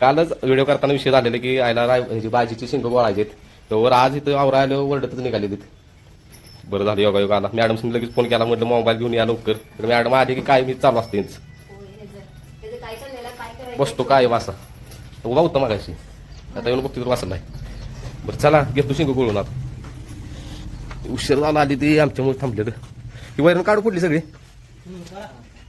कालच व्हिडिओ करताना विषय झालेला की आयला राय ह्याची भाजीची शिंग गोळायचे तर आज इथं आवरा आलो वरडतच निघाले तिथे बरं झालं योगा योगा आला. मॅडम लगेच फोन केला म्हटलं मोबाईल घेऊन या लवकर. तर मॅडम आली की काय मी चालू असते यांचं. त्याचं काय चाललेलं काय करायचं बसतो काय वासा उभा होता मागाशी. आता येऊन बघतो तर वाचलाय बरं चला घेतो शिंग गोळून आता. उशीर झाला आली ती आमच्यामुळे थांबले तर ही वैरण काढू कुठली सगळी?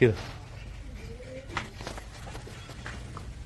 हिरं.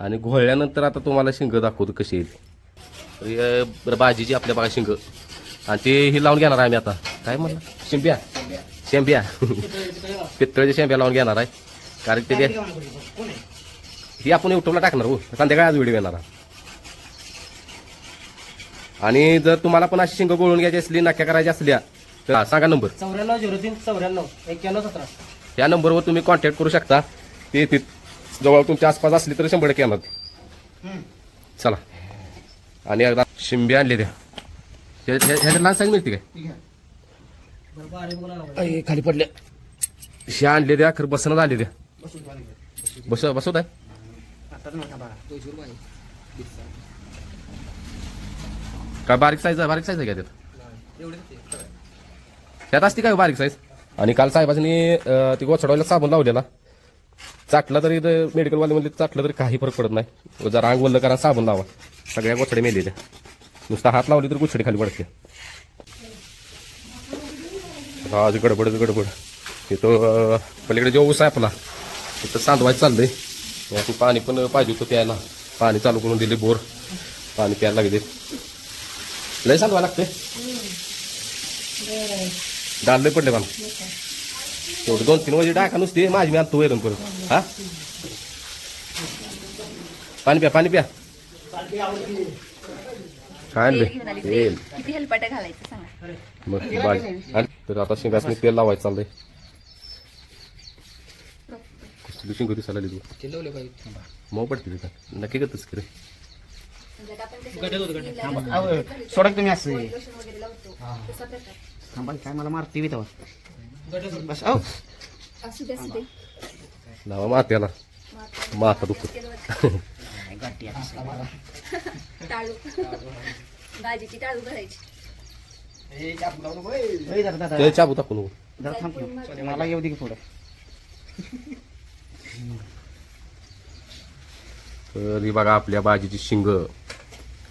आणि घोळल्यानंतर आता तुम्हाला शिंग दाखवतो कशी तर बरं भाजीची आपल्या बघा शिंग. आणि ते ही लावून घेणार आहे आम्ही आता. काय म्हणलं? शिंप्या शेंब्या. पितळच्या शेंब्या लावून घेणार आहे. कारण ते ते- ही आपण युट्यूबला टाकणार हो. संध्याकाळी आज व्हिडिओ येणार. आणि जर तुम्हाला पण अशी शिंग गोळून घ्यायची असली नाक्या करायच्या असल्या तर सांगा नंबर चौऱ्याण्णव झिरो तीन चौऱ्याण्णव एक्क्याण्णव सतरा. या नंबरवर तुम्ही कॉन्टॅक्ट करू शकता. ते जवळ तुमच्या आसपास असली तर शंभर टक्के येणार. चला. आणि एकदा शिंबी आणले त्या ह्या- लहान सांग मिळते काय? खाली पडल्या हे आणले द्या खरं बसणं आले द्या बस बसवत आहे? काय बारीक साईज आहे? बारीक साईज आहे का त्यात? त्यात असते काय बारीक साईज आणि काल साहेबांनी अं, ती गोचडवायला साबण लावलेला. चाटला तरी मेडिकलवाले म्हणले चाटलं तरी काही फरक पडत नाही. जरा अंग वल्ल करा साबण लावा. सगळ्या गोचडे मेलेल्या. नुसता हात लावली तर गुच्छडी खाली पडते आज गडबडच गडबड तिथं पलीकडे जो ऊस आहे आपला तिथं सांडवायचं चाललंय. यातून पाणी पण पाहिजे होतं प्यायला. पाणी चालू करून दिले बोर. पाणी प्यायला लागले. लय सांडवा लागते डाल लय पडले मला. तेवढं दोन तीन वाजे टाका नुसते माझी मी आणतो वैरण परत. हा? पाणी प्या पाणी प्या. काय तेल. किती हेलपाट्या घालायचं सांगा? मग भाजी आणि तर आता शेंगासनी तेल लावायचं चाललंय. कसली शेंग चिल्लवले पाहिजे मऊ पडते तिथं नक्की करतच की रे. म्हणजे सोडा तुम्ही असं. थांबा काय मला मारते बी तेव्हा. बस औ असू दे असू दे. लावा मात्याला माथा दुखत. टाळू. भाजीची टाळू दादा ते चाबू टाकू नको. मला येऊ दे की थोडं. तर ही बघा आपल्या भाजीची शिंग.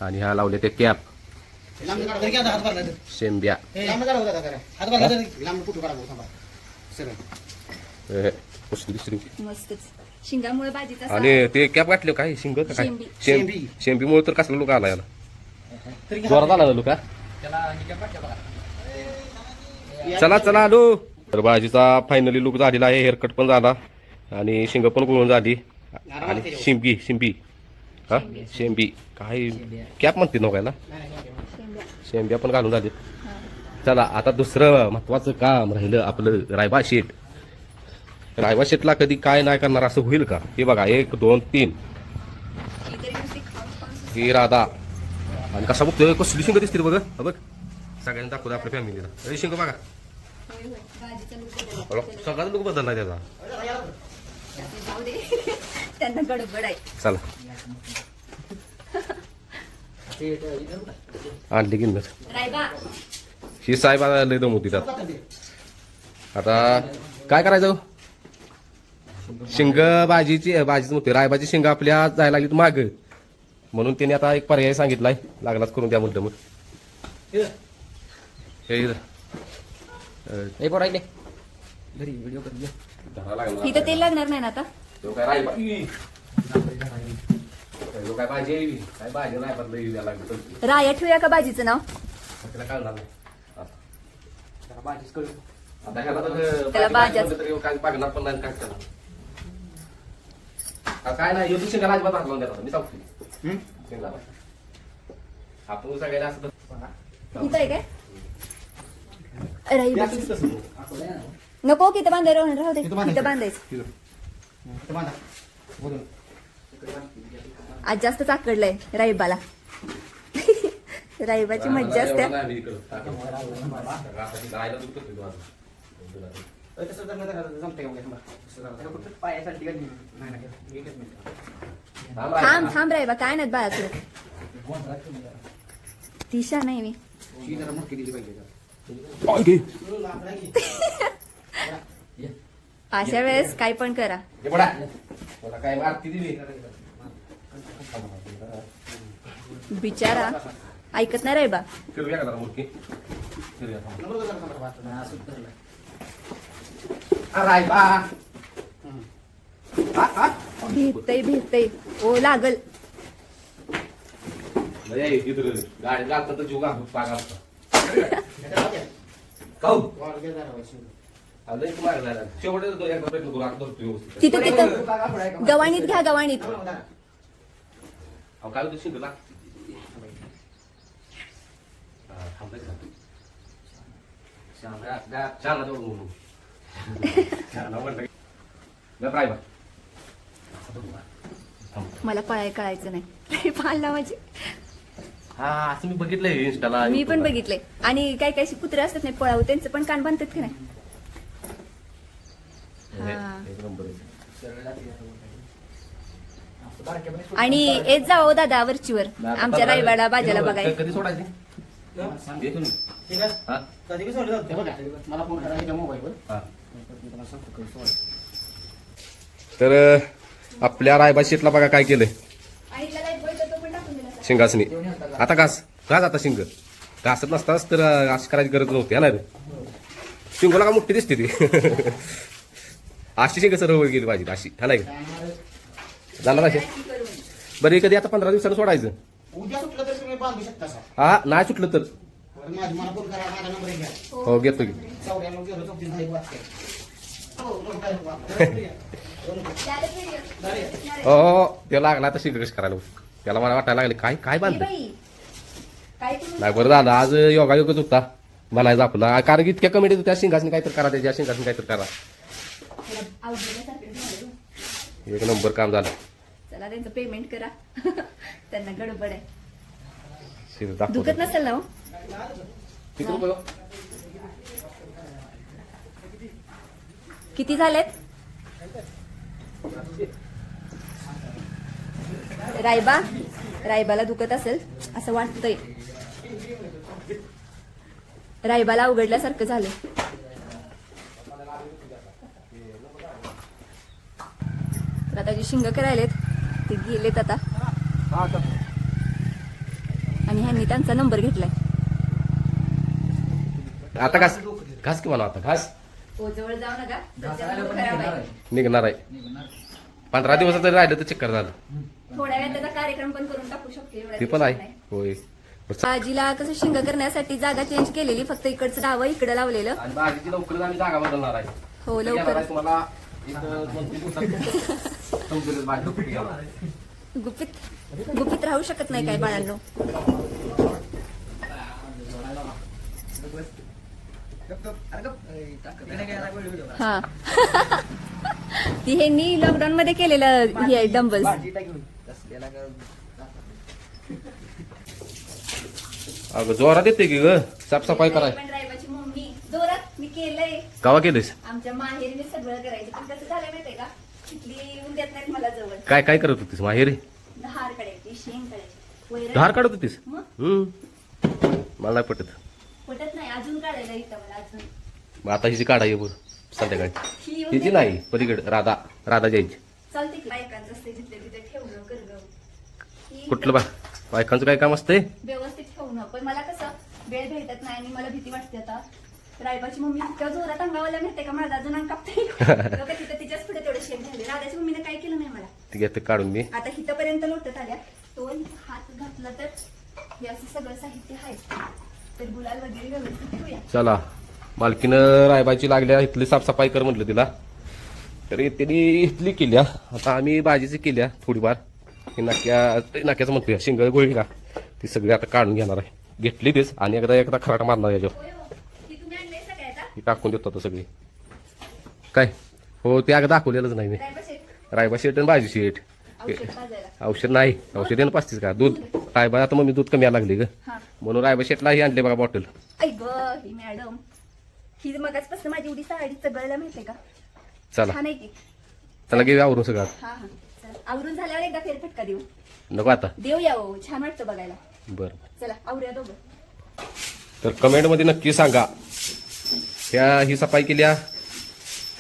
आणि ह्या लावल्या त्या कॅप. शेंब्या. हे, शिंगामुळे भाजीचा आणि ते कॅप गाठले काय शिंग काय? शेंबी. शेंबी शेंबीमुळे तर कसला लोक आला याला? जोरात आला ना लोक. चला चला आलो. तर भाजीचा फायनली लुक झालेला आहे. हेअरकट पण झाला. आणि शिंग पण गुळून झाली. आणि शिंबी शिंबी. हा? शेंबी. काय कॅप म्हणते नव्याला शेंब्या. पण घालून झाली चला आता दुसरं महत्वाचं काम राहिलं आपलं रायबा शेट. रायबा शेटला कधी काय नाही करणार असं होईल का? हे बघा एक दोन तीन. ही राधा. आणि कसा बघतोय? कसली शिंग दिसते रे बघ. बघ. सगळ्यांनी दाखवलं आपल्या फॅमिलीला अरे शिंग बघा. सगळाच लोक बदलला त्याचा जाऊ दे त्यांना गडबड आहे. चला. आणली किंमत. रायबा. ही साहेब लय दमवती त्यात. आता काय करायचं शिंग भाजीची भाजीच म्हणते रायबाची शिंग आपल्या जायला लागली माग. म्हणून त्याने आता एक पर्याय सांगितलाय. लागलाच करून द्या म्हटलं मग. हे घरी व्हिडिओ. इथं तेल लागणार नाही ना आता? तो काय भाजी आहे? काय भाजी नाही पण. राया ठेवूया का भाजीचं नाव तिला कळणार नाही हा. जरा भाजीच करू आता ह्याला तर त्याला भाजी भाज्याच. म्हणलं तरी काय बघणार पण नाही काय करणार आता काय नाही योगी शिंगाला अजिबात हात लावून देतात मी सांगतो हं? शिंगाला आपण सगळ्यांना असं इथं आहे काय राई. नको की इथं बांधायला राहून राहू दे इथं बांधायचं. इथं बांधायचं तिथं. बांधा. बोलून. आज जास्त चाकडलंय राईबाला राईबाची मज्जा असते ती थांबा. थांब राईबा काय नाही बाळा तुला दिशा नाही मी. अशा वेळेस काय पण करा हे काय बिचारा. ऐकत नाही राईबा फिरूया का जरा मुलगी? फिरूया थांब. नंबर जरा थांबा, थांबा. हा, असं धरलं. अरे बा हं. भेटतय भेटतय ओ लागल नाही इथं गाडी घालतात तर जीव घालतो पाग असतो त्याच्या हातात. काऊ वर घे जरा वैशी. लई मार झाला शेवटे तो एकदा प्रयत्न करू आता धरतो व्यवस्थित तिथं तिथं पागा पुढं आहे का? गवाणीत घ्या गवाणीत थांबा, थांबा. अहो काय होतं शिंकला छान म्हणून छान म्हणलं गप राय बा मला पळाय कळायचं नाही पाळला माझे हा असं मी बघितलंय इंस्टाला मी पण बघितलंय आणि काही काही कुत्रे असतात नाही पळावू त्यांचं पण कान बांधतात की नाही हा. एक नंबर आहे. सरळ जाते आता वर. असं बारक्यापणी सोडून आणि. येत जाओ दादा वरचीवर आमच्या रायवाडा बाजाला बघाय कधी सोडायचे. येतो ना. हा. हे हा. तर आपल्या रायबा शेटला बघा काय केलंय शिंगासनी आता घास घास आता शिंग घासत नसताच तर अशी करायची गरज नव्हती हा ना रे शिंगोला का मोठी दिसते ती अशी शिंग सरळ गेली पाहिजे अशी हा नाही का? झालं ना बरं हे कधी आता पंधरा दिवसानं सोडायचं? उद्या सुटलं तर तुम्ही बांधू शकता सर. हा नाही सुटलं तर. बरं, माझी मला फोन करा माझा नंबर घ्या. हो घेतो की. चौऱ्याण्णव झिरो चौतीस दहा एक वाजता. हो, दोन काय वाजता. दोन काय. हो हो ते लागला तर शिंग कशी करायला. त्याला मला वाटायला लागले काय काय बांधलं? नाही बरं झालं आज योगा योगच होता. म्हणायचं आपला. कारण की इतक्या कमिटीत त्या शिंगासनी काहीतरी करा त्याच्या शिंगासनी काहीतरी करा. एक नंबर काम झालं. चला त्यांचं पेमेंट करा. त्यांना गडबड आहे. दुखत नसेल ना हो? किती हो? झालेत? रायबा? रायबाला दुखत असेल असं वाटतंय. रायबाला अवघडल्यासारखं झालं. आता जे शिंग करायलेत ते गेलेत आता. आणि ह्यांनी त्यांचा नंबर घेतलाय. आता घास घास की मला आता घास. हो जवळ जाऊ नका. निघणार आहे. पंधरा दिवसात जरी राहिलं तर चक्कर झालं. थोड्या वेळात त्याचा कार्यक्रम पण करून टाकू शकते. एवढ्या ते पण आहे. दिवसात होय. बरं, चा- बाजीला कसं शिंग करण्यासाठी जागा चेंज केलेली फक्त इकडचं डावं इकडं लावलेलं. आणि भाजीची लवकरच आम्ही जागा बदलणार आहे. हो लवकर आहे. गुपित गुपित राहू शकत नाही काय बाळांनो. हा. ती ह्यांनी लॉकडाऊन मध्ये केलेलं हे. तसल्याला काय- अगं जोरात येते की ग? साफसफाई कराय. मम्मी जोरात मी केलंय. गावा केलंस आमच्या माहेरीने सगळं करायचं. पण कसं झालं माहितीये का? तिथली येऊन देत नाहीत मला जवळ. काय काय करत होतीस? माहेरी? धार काढायची शेंग काढायची. वैरण- धार काढत होतीस? मग? हम्म. मला नाही पटत. पटत नाही. अजून काढायला इथं मला अजून. मग आता हिची काढा ये बरं. संध्याकाळी. ही येऊन हिची देत. नाही. पलीकडे. राधा. राधा जायची चालते की बायकांचं असते जिथले तिथे ठेवणं करणं. ही कुठलं बा बायकांचं काय काम असतंय? व्यवस्थित ठेवणं. पण मला कसं वेळ भेटत नाही आणि मला भीती वाटते आता. रायबाची मम्मी इतक्या जोरात अंगावाला माहितीये का? माझा अजून अंग कापते तिथं तिच्याच पुढे तेवढे शेप झाले राधाच्या मम्मीने काय केलं नाही मला? ती घेते काढून मी आता हिथपर्यंत लोटत आल्या तो हात घातला तर हे असं सगळं साहित्य आहे. तर गुलाल वगैरे व्यवस्थित ठेवूया. चला. मालकीनं रायबाची लागल्या इथली साफसफाई कर म्हटलं तिला. तर त्यांनी इथली केल्या. आता आम्ही भाजीची केल्या थोडीफार. हे नाक्या नाक्याचं म्हणतोय शिंग गोळी का? ती सगळी आता काढून घेणार आहे. घेतली तीच आणि एकदा एकदा खराट मारणार याच्यावर होय हो ही तुम्ही आणलंय ती टाकून देतो आता सगळी. काय? हो ते अगं दाखवलेलंच नाही मी. रायबा शेट. आणि भाजी शेट. औषध नाही औषध येणं पाचतीच का? दूध. रायबा आता मम्मी दूध कमी यायला लागली ग. हा. म्हणून रायबा शेटलाही आणले बघा बॉटल ही मॅडम. ही मगाचपासून माझी एवढी साडी चगळायला माहितीये का? चला. चला घेऊया आवरून सगळं. हा हा. आवरून झाल्यावर एकदा फेरफटका देऊ. नको आता. देऊया हो छान वाटतं बघायला. बरं. चला आवरूया दोघं. तर कमेंटमध्ये नक्की सांगा. ह्या ही सफाई केल्या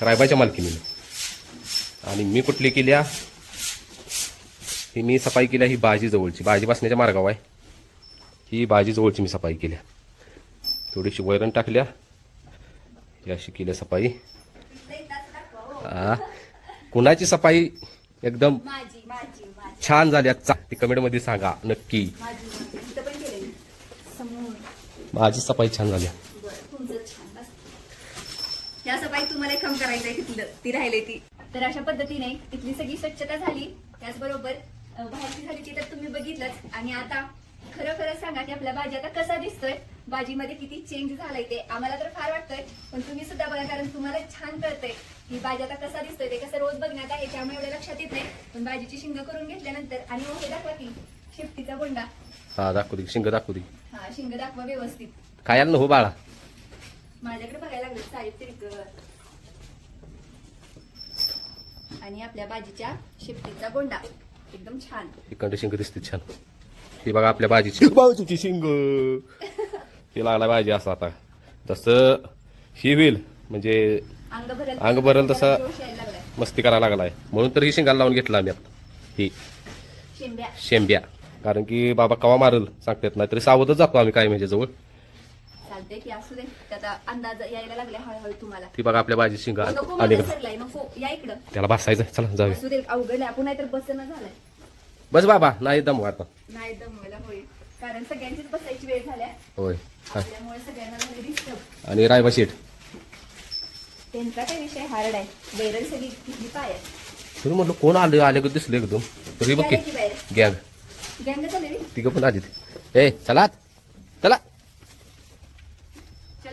रायबाच्या मालकीने आणि मी कुठली केल्या? ही मी सफाई केल्या ही बाजी जवळची. बाजी बसण्याच्या मार्गावर आहे. ही बाजी जवळची मी सफाई केल्या. थोडीशी वैरण टाकल्या. ही अशी केल्या सफाई. हो. कुणाची सफाई एकदम छान झाली चा ती कमेंटमध्ये सांगा नक्की. माझी सफाई छान झाली बरं तुमचं छान बस या सफाई तुम्हाला एक काम करायचंय तिथलं ती राहिले ती. तर अशा पद्धतीने इथली सगळी स्वच्छता झाली. त्याचबरोबर बाहेरची झाली ती तर तुम्ही बघितलंच. आणि आता खरं खरं सांगा की आपला भाजी आता कसा दिसतोय? भाजीमध्ये किती चेंज झालाय ते आम्हाला तर फार वाटतंय पण तुम्ही सुद्धा बघा कारण तुम्हाला छान कळतंय की भाजी आता कसा दिसतोय. ते कसं रोज बघण्यात आहे त्यामुळे एवढं लक्षात येत नाही. पण भाजीची शिंग करून घेतल्यानंतर आणि मग हे दाखवा की शेपटीचा बोंडा. हा दाखवू दे शिंग दाखवू दे. हा शिंग दाखवा व्यवस्थित. खायला न हो बाळा? माझ्याकडे बघायला लागलं साहित्य. आणि आपल्या भाजीच्या शेपटीचा गोंडा. एकदम छान. इकडे शिंग दिसते छान. ती बघा आपल्या भाजीची. भाजीची शिंग. ती लागला भाजी असं आता. तसं ही होईल म्हणजे अंग भरल अंग भरल तसा-. मस्ती करायला लागलाय. म्हणून तर ही शिंगाला लावून घेतला आम्ही आता. ही. शेंब्या. शेंब्या. कारण की बाबा कवा मारल सांगता येत नाही तरी सावधच जातो आम्ही काय म्हणजे जवळ. चालतंय की असू दे त्याचा अंदाज यायला लागला हळूहळू तुम्हाला. ती बघा आपल्या भाजी शिंगा नको आणि मला सरलाय नको या इकडं. त्याला बसायचं चला जाऊया. असू दे अवघड आपण नाहीतर बसणं झालंय. बस बाबा नाही दम आता नाही दमवायला होईल. कारण सगळ्यांचीच बसायची वेळ झाल्या. होय हा. त्यामुळे सगळ्यांना झाले डिस्टर्ब आणि रायबा शेठ. त्यांचा काय विषय? हार्ड आहे. बैरल सगळी किती पाय आहे तुम्ही म्हटलं कोण आलं आले का दिसले एकदम? तरी बघ की. गॅग. गँग चालली तिघं पण आली ए. चला. चलो.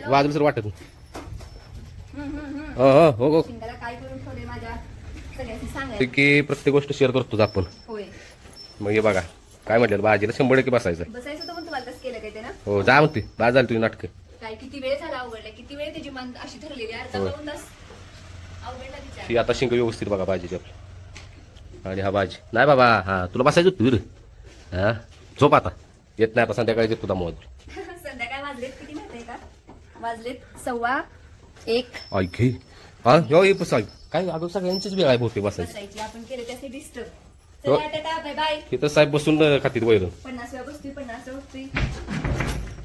वाजलं सर वाटत. हो हो हो हो. ते की प्रत्येक गोष्ट शेअर करतोच आपण. होय. मग हे बघा काय म्हटलं भाजीला शंभर टक्के बसायचं ते हो जा म्हणते बाद झाली तुझी नाटकं. किती वेळ झाला अवघडलाय किती वेळ त्याची मान अशी ठरलेली अर्धा होय. पाऊन तास अवघडला ही तिच्या आता शिंग व्यवस्थित बघा भाजीची आपली. आणि हा भाजी नाही बाबा हा तुला बसायचं होतं रे हा? झोप आता. येत नाही आता संध्याकाळी येत तुझा मोद संध्याकाळ किती वाजलेत सव्वा एक. ऐक हे हा हो हे बस. ऐक काय अगं सगळ्यांचीच वेळ आहे बहुतेक बसायची. बसायची आपण केलं त्याचे डिस्टर्ब हो. चला टाटा बाय बाय तिथं साहेब बसून अं, खातील वैरण पन्नास वेळा बसतोय पन्नास वेळा बसतोय.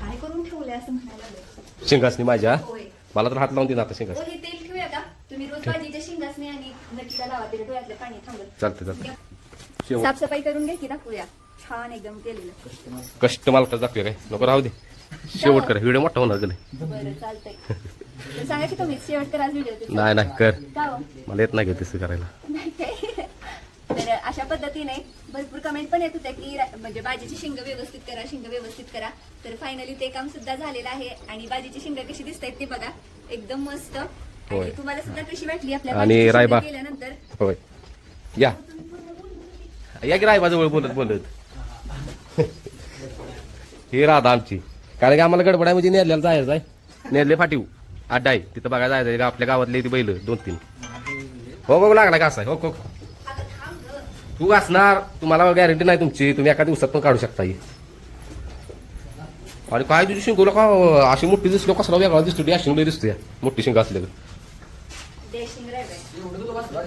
काय करून ठेवलंय असं म्हणायला लागलं? शिंगासनी माझ्या? होय. मला तर हात लावून देणार आता शिंगास हो, हे तेल ठेवूया का? तुम्ही रोज भाजीच्या शिंगासने आणि नक्कीला लावा तिला डोळ्यातलं पाणी थांबत चालते चालते शेवट साफसफाई करून घ्या की दाखवूया? छान एकदम केलेलं. कष्ट मालकाच दाखवूया काय नको राहू दे. शेवट करा. व्हिडिओ मोठा होणार गेले बरं चालतंय. तर सांगा की तुम्ही शेवट करा व्हिडिओ नाही नाही कर. का हो? मला येत नाही घेत तसं करायला? नाही काय तर अशा पद्धतीने भरपूर कमेंट पण येत होत्या की रा- म्हणजे भाजीची शिंग व्यवस्थित करा शिंग व्यवस्थित करा. तर फायनली ते काम सुद्धा झालेलं आहे आणि भाजीची शिंग कशी दिसत आहेत ते बघा. एकदम मस्त. आणि. तुम्हाला सुद्धा कशी वाटली आपल्या आणि शिंग. केल्यानंतर? होय. या. या की रायबाजवळ बोलत बोलत? ही राधा आमची. कारण की आम्हाला गडबड आहे म्हणजे नेरल्याला जायचं आहे. नेरले फाटीव. अड्डा आहे. तिथं बघा जायचं आहे. आपल्या गावातले ती बैल दोन तीन. हो हो लागला का असा हो, हो हो तू असणार तुम्हाला गॅरंटी नाही तुमची. तुम्ही एका दिवसात पण काढू शकता ही. आणि काय तुझी शिंगोला का अशी मोठी दिसलो कसला वेगळा दिसतो ती अशी दिसतोय मोठी शिंग असले शिंग एवढं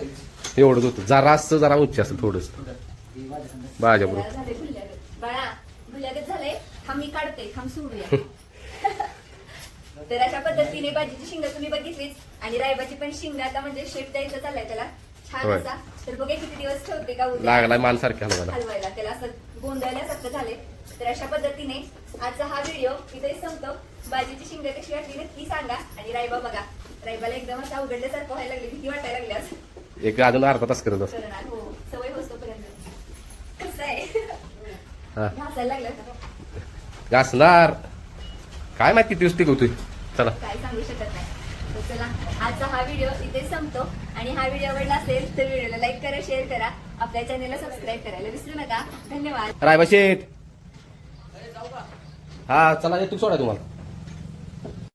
एवढंच होतं? जरा असतं जरा उंची असेल थोडंसं. बाजा बरोबर बाळा भुल्यागत झाले थांब मी काढते. थांब सोडूया. तर अशा पद्धतीने भाजीची शिंग तुम्ही बघितलीच. आणि रायबाची पण शिंग आता म्हणजे शेप द्यायचा चाललाय त्याला. छान होय. असा. तर बघा किती दिवस ठेवते का उद्या. लागलाय मान सारख्या हलवायला. हलवायला. त्याला असं गोंधळल्यासारखं झाले तर अशा पद्धतीने आजचा हा व्हिडिओ इथे संपतो. भाजीची शिंग कशी वाटली नक्की सांगा. आणि रायबा बघा. रायबाला एकदम असं अवघडल्यासारखं व्हायला लागली भीती वाटायला लागली असं एक अजून अर्धा तास करत असतो करणार हो सवय होतोपर्यंत कसं आहे हा. घासायला लागलं घासणार. काय माहिती किती दिवस टिकवतोय चला. काय सांगू शकत नाही. तर चला आजचा हा व्हिडिओ इथे संपतो. आणि हा व्हिडिओ आवडला असेल तर व्हिडिओला लाईक करा शेअर करा. आपल्या चॅनेलला सबस्क्राईब करायला विसरू नका. धन्यवाद. रायबा शेठ हा चला येतो सोडा तुम्हाला.